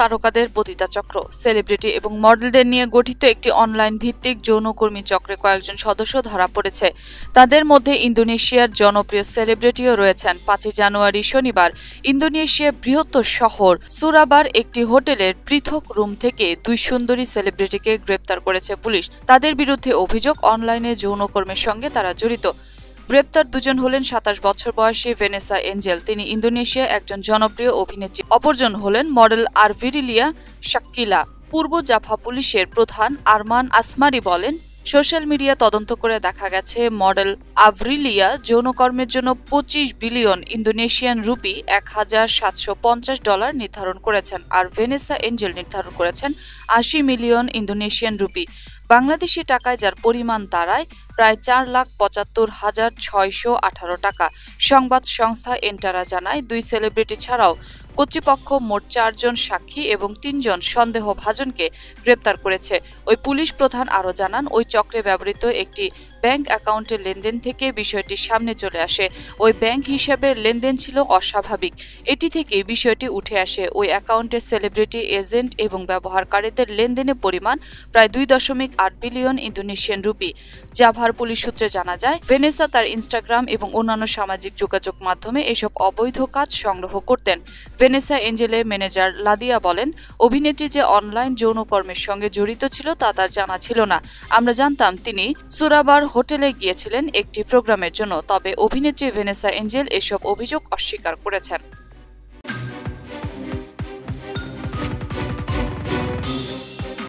তারকাদের পতিতা চক্র। সেলিব্রিটি এবং মডেলদের নিয়ে গঠিত একটি অনলাইন ভিত্তিক যৌনকর্মী চক্রে কয়েকজন সদস্য ধরা পড়েছে। তাদের মধ্যে ইন্দোনেশিয়ার জনপ্রিয় সেলিব্রিটিও রয়েছেন। পাঁচই জানুয়ারি শনিবার ইন্দোনেশিয়ার বৃহত্তর শহর সুরাবার একটি হোটেলের পৃথক রুম থেকে দুই সুন্দরী সেলিব্রিটিকে গ্রেপ্তার করেছে পুলিশ। তাদের বিরুদ্ধে অভিযোগ অনলাইনে যৌনকর্মের সঙ্গে তারা জড়িত। গ্রেপ্তার দুজন হলেন সাতাশ বছর বয়সী ভেনেসা এঞ্জেল। তিনি ইন্দোনেশিয়া একজন জনপ্রিয় অভিনেত্রী। অপরজন হলেন মডেল আর ভিরিলিয়া শাক্কিলা পূর্ব জাফা পুলিশের প্রধান আরমান আসমারি বলেন সোশ্যাল মিডিয়া তদন্ত করে দেখা গেছে, মডেল আভরিলিয়া যৌনকর্মের জন্য পঁচিশ বিলিয়ন ইন্দোনেশিয়ান রুপি এক হাজার সাতশো পঞ্চাশ ডলার নির্ধারণ করেছেন আর ভেনেসা এঞ্জেল নির্ধারণ করেছেন আশি মিলিয়ন ইন্দোনেশিয়ান রুপি। বাংলাদেশি টাকায় যার পরিমাণ দাঁড়ায়, প্রায় চার লাখ পঁচাত্তর হাজার ছয়শো আঠারো টাকা। সংবাদ সংস্থা এন্টারা জানায়, দুই সেলিব্রিটি ছাড়াও কর্তৃপক্ষ মোট চারজন সাক্ষী এবং তিনজন সন্দেহভাজনকে গ্রেপ্তার করেছে। ওই পুলিশ প্রধান আরও জানান, ওই চক্রে ব্যবহৃত একটি ব্যাংক অ্যাকাউন্টের লেনদেন থেকে বিষয়টি সামনে চলে আসে। ওই ব্যাংক হিসেবে লেনদেন ছিল অস্বাভাবিক। এটি থেকে বিষয়টি উঠে আসে। ওই অ্যাকাউন্টের সেলিব্রিটি এজেন্ট এবং ব্যবহারকারীদের লেনদেনের পরিমাণ প্রায় দুই দশমিক আট বিলিয়ন ইন্দোনেশিয়ান রুপি। জাভার পুলিশ সূত্রে জানা যায়, ভেনেসা তার ইনস্টাগ্রাম এবং অন্যান্য সামাজিক যোগাযোগ মাধ্যমে এসব অবৈধ কাজ সংগ্রহ করতেন। ভেনেসা এঞ্জেলের ম্যানেজার লাদিয়া বলেন, অভিনেত্রী যে অনলাইন যৌনকর্মের সঙ্গে জড়িত ছিল তা তার জানা ছিল না। আমরা জানতাম তিনি সুরাবার হোটেলে গিয়েছিলেন একটি প্রোগ্রামের জন্য তবে অভিনেত্রী ভেনেসা এঞ্জেল এসব অভিযোগ অস্বীকার করেছেন।